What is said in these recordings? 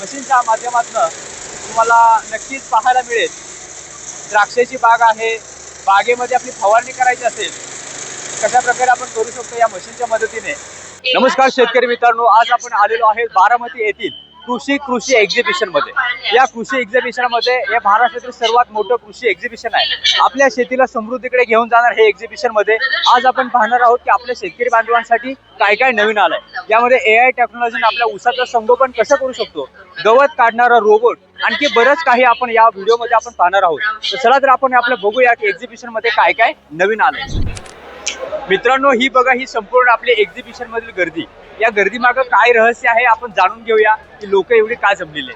मशीनच्या माध्यमातून तुम्हाला नक्कीच पाहायला मिळेल. द्राक्षाची बाग आहे. बागेमध्ये आपली फवारणी करायची असेल कशा प्रकारे आपण करू शकतो या मशीनच्या मदतीने? नमस्कार शेतकरी मित्रांनो आज आपण आलेलो आहे बारामती येथील कृषी कृषी एक्झिबिशनमध्ये. या कृषी एक्झिबिशनमध्ये हे महाराष्ट्रातील सर्वात मोठं कृषी एक्झिबिशन आहे. आपल्या शेतीला समृद्धीकडे घेऊन जाणार हे एक्झिबिशनमध्ये आज आपण पाहणार आहोत की आपल्या शेतकरी बांधवांसाठी काय काय नवीन आलंय. यामध्ये ए आय टेक्नॉलॉजीने आपल्या ऊसाचं संगोपन कसं करू शकतो? गवत काढणारा रोबोट आणखी बरंच काही आपण या व्हिडिओमध्ये आपण पाहणार आहोत. तर चला तर आपण आपलं बघूया की एक्झिबिशनमध्ये काय काय नवीन आलंय. मित्रांनो ही बघा ही संपूर्ण आपली एक्झिबिशन मधील गर्दी. या गर्दी मागं काय रहस्य आहे आपण जाणून घेऊया की लोक एवढे का जमलेले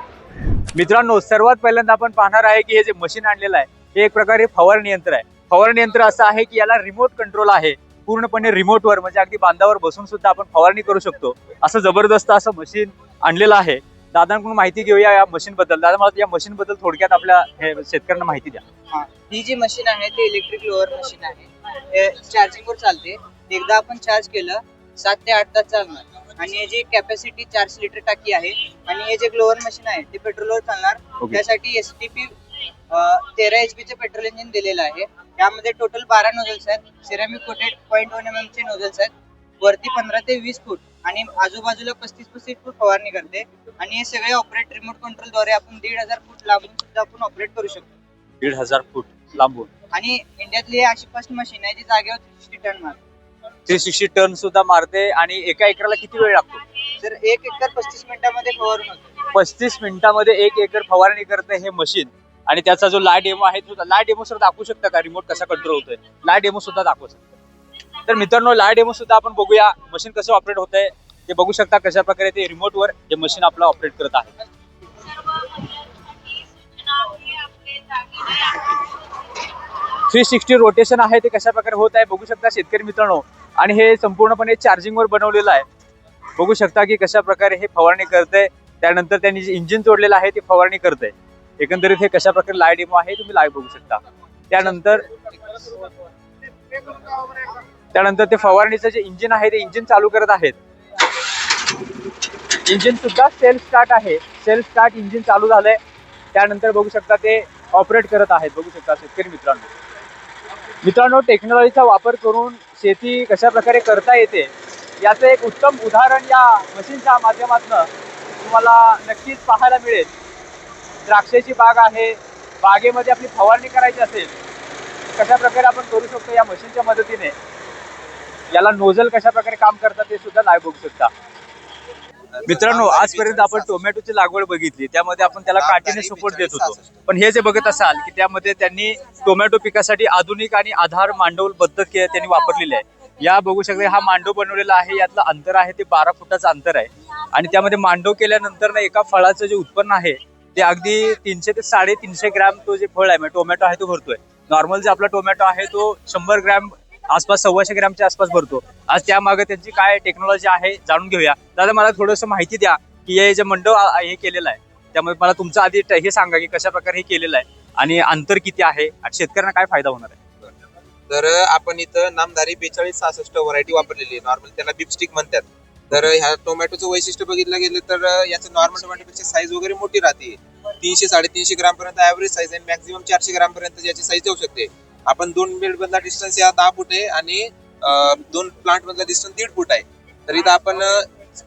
मित्रांनो सर्वात पहिल्यांदा आपण पाहणार आहे की हे जे मशीन आणलेलं आहे हे एक प्रकारे फवारणी यंत्र आहे. फवारणी यंत्र असं आहे की याला रिमोट कंट्रोल आहे. पूर्णपणे रिमोटवर म्हणजे अगदी बांधावर बसून सुद्धा आपण फवारणी करू शकतो. असं जबरदस्त असं मशीन आणलेलं आहे. दादांकडून माहिती घेऊया या मशीन बद्दल. दादा मला या मशीन बद्दल थोडक्यात आपल्या हे शेतकऱ्यांना माहिती द्या. हा ही जी मशीन आहे ते इलेक्ट्रिक लोअर मशीन आहे. चार्जिंग वर चालते. एकदा आपण चार्ज केलं सात ते आठ तास चालणार. आणि याची कॅपॅसिटी चारशे लिटर टाकी आहे आणि हे जे ग्लोअर मशीन आहे ते पेट्रोलवर चालणार. Okay. त्यासाठी एस टी पी तेरा एच चे पेट्रोल इंजिन दिलेलं आहे. यामध्ये टोटल बारा नोझल्स आहेत. Ceramic coated point one M M चे नोझल्स आहेत. वरती पंधरा ते वीस फूट. आणि आजूबाजूला पस्तीस पस्तीस फूट फवारणी करते. आणि हे सगळे ऑपरेट रिमोट कंट्रोलद्वारे आपण दीड हजार फूट लांबून सुद्धा आपण ऑपरेट करू शकतो. दीड हजार फूट लांबून. आणि इंडियातली ही अशी फर्स्ट मशीन आहे जी जागेवर सिक्स्टी टन मारते. थ्री सिक्स्टी टन सुद्धा मारते आणि एका एकराला किती वेळ लागतो? तर एक एकर पस्तीस मिनिटामध्ये फवारून होते. पस्तीस मिनिटामध्ये एक एकर फवारणी करते हे मशीन आणि त्याचा जो लाय डेमो आहे तो लाय डेमो सुद्धा दाखवू शकता का? रिमोट कसा कंट्रोल होतोय? लाय डेमो सुद्धा दाखवू शकता. तर मित्रांनो लाय डेमो सुद्धा आपण बघूया. मशीन कसं ऑपरेट होत आहे ते बघू शकता कशा प्रकारे ते रिमोटवर हे मशीन आपलं ऑपरेट करत आहे. थ्री सिक्स्टी रोटेशन आहे ते कशा प्रकारे होत आहे बघू शकता शेतकरी मित्रांनो. आणि हे संपूर्णपणे चार्जिंगवर बनवलेलं आहे. बघू शकता की कशा प्रकारे हे फवारणी करते त्यानंतर त्यांनी जे इंजिन जोडलेलं आहे ते फवारणी करते एकंदरीत हे कशा प्रकारे लाय डेमो आहे तुम्ही लाईव्ह बघू शकता. त्यानंतर त्यानंतर ते फवारणीचं जे इंजिन आहे ते इंजिन चालू करत आहेत. इंजिन सुद्धा सेल्फ स्टार्ट आहे. सेल्फ स्टार्ट इंजिन चालू झालंय. त्यानंतर बघू शकता ते ऑपरेट करत आहेत. बघू शकता शेतकरी मित्रांनो. मित्रांनो टेक्नॉलॉजीचा वापर करून शेती कशा प्रकारे करता येते याचं एक उत्तम उदाहरण या मशीनच्या माध्यमातून तुम्हाला नक्कीच पाहायला मिळेल. द्राक्षाची बाग आहे. बागेमध्ये आपली फवारणी करायची असेल कशा प्रकारे आपण करू शकतो या मशीनच्या मदतीने? याला नोझल कशा प्रकारे काम करतात ते सुद्धा लाईव्ह बघू शकता. मित्रांनो आजपर्यंत आपण टोमॅटोची लागवड बघितली. त्यामध्ये आपण त्याला काठीने सपोर्ट देत होतो. पण हे जे बघत असाल की त्यामध्ये त्यांनी टोमॅटो पिकासाठी आधुनिक आणि आधार मांडव पद्धत त्यांनी वापरलेली आहे. या बघू शकता हा मांडव बनवलेला आहे. यातलं अंतर आहे ते बारा फुटाचं अंतर आहे. आणि त्यामध्ये मांडव केल्यानंतर ना एका फळाचं जे उत्पन्न आहे ते अगदी तीनशे ते साडेतीनशे ग्रॅम तो जे फळ आहे म्हणजे टोमॅटो आहे तो भरतोय. नॉर्मल जे आपला टोमॅटो आहे तो शंभर ग्रॅम आसपास सव्वाशे ग्रॅमच्या आसपास भरतो. आज त्यामागे त्यांची काय टेक्नॉलॉजी आहे जाणून घेऊया. दादा मला थोडंसं माहिती द्या की हे जे मंडप हे केलेलं आहे त्यामुळे मला तुमचं आधी हे सांगा की कशा प्रकारे हे केलेलं आहे आणि अंतर किती आहे आणि शेतकऱ्यांना काय फायदा होणार आहे? तर आपण इथं नामदारी बेचाळीस सहासष्ट व्हरायटी वापरलेली आहे. नॉर्मल त्याला बिपस्टिक म्हणतात. तर ह्या टोमॅटोचं वैशिष्ट्य बघितलं गेलं तर याचं नॉर्मल टोमॅटोपेक्षा साईज वगैरे मोठी राहते. तीनशे साडेतीनशे ग्रामपर्यंत ॲव्हरेज ऍव्हरेज साईज आहे. मॅक्झिमम चारशे ग्रामपर्यंत याची साईज येऊ शकते. आपण दोन बेड मधला डिस्टन्स या दहा फूट आहे आणि दोन प्लांट मधला डिस्टन्स दीड फूट आहे. तर इथं आपण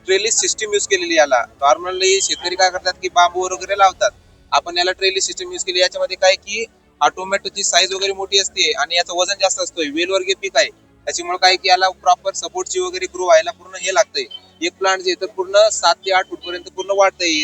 ट्रेलिस सिस्टीम यूज केलेली याला. नॉर्मली शेतकरी काय करतात की बांबू वगैरे लावतात. आपण याला ट्रेलिस सिस्टीम यूज केली. याच्यामध्ये काय की ऑटोमॅटोची टोमॅटोची साईज वगैरे मोठी असते आणि याचं वजन जास्त असतोय. वेलवर्गीय पीक आहे. त्याच्यामुळे काय की याला प्रॉपर सपोर्टची वगैरे ग्रो व्हायला पूर्ण हे लागतंय. एक प्लांट जे तर पूर्ण सात ते आठ फूट पर्यंत पूर्ण वाढतंय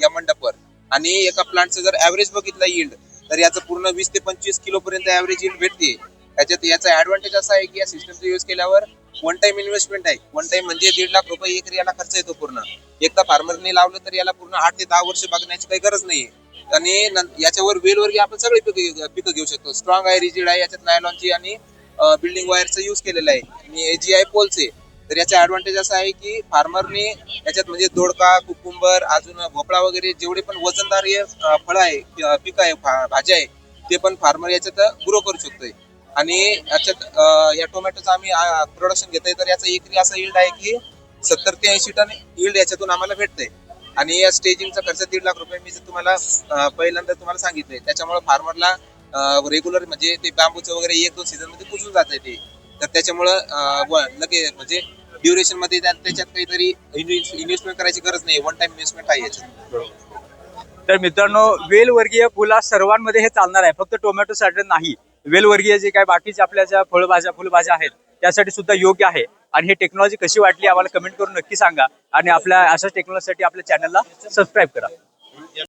या मंडपवर. आणि एका प्लांटचं जर ऍव्हरेज बघितलं यील्ड तर याचं पूर्ण वीस ते पंचवीस किलो पर्यंत ऍव्हरेज येईल भेटते याच्यात याचा ऍडव्हान्टेज असा आहे की या सिस्टमचा यूज केल्यावर वन टाइम इन्व्हेस्टमेंट आहे. वन टाइम म्हणजे दीड लाख रुपये एकर याला खर्च येतो पूर्ण. एकदा फार्मरने लावलं तर याला पूर्ण आठ ते दहा वर्ष बघण्याची काही गरज नाही आणि याच्यावर वेलवर आपण सगळे पिकं पिकं घेऊ शकतो. स्ट्रॉंग आहे रिजिड आहे याच्यात नायलॉनची आणि बिल्डिंग वायरचा यूज केलेला आहे. आणि जी आहे. पोलचे तर याचा ऍडव्हान्टेज असा आहे की फार्मरने याच्यात म्हणजे दोडका कुकुंबर अजून भोपळा वगैरे जेवढे पण वजनदार हे फळं आहे पिकं आहे भा- भाज्या आहे ते पण फार्मर याच्यात ग्रो करू शकतोय. आणि याच्यात या टोमॅटोचं आम्ही प्रोडक्शन घेतोय तर याचा एकरी असा यील्ड आहे की सत्तर ते ऐंशी टन यील्ड याच्यातून आम्हाला भेटतंय. आणि या स्टेजिंगचा खर्च दीड लाख रुपये मी जर तुम्हाला पहिल्यांदा तुम्हाला सांगितलंय त्याच्यामुळे फार्मरला रेग्युलर म्हणजे ते बांबूचं वगैरे एक दोन सीझनमध्ये पुजून जात ते. तर त्याच्यामुळं लगे म्हणजे ड्युरेशनमध्ये त्याच्यात काहीतरी इन्व्हेस्टमेंट करायची गरज नाही. वन टाइम इन्व्हेस्टमेंट आहे याच्यात. तर मित्रांनो वेलवर्गीय फुला सर्वांमध्ये हे चालणार आहे. फक्त टोमॅटोसाठी नाही. वेलवर्गीय जे काय बाकीचे आपल्या ज्या फळभाज्या फुलभाज्या आहेत त्यासाठी सुद्धा योग्य आहे. आणि ही टेक्नॉलॉजी कशी वाटली आम्हाला कमेंट करून नक्की सांगा. आणि आपल्या अशाच टेक्नॉलॉजीसाठी आपल्या चॅनलला सबस्क्राईब करा.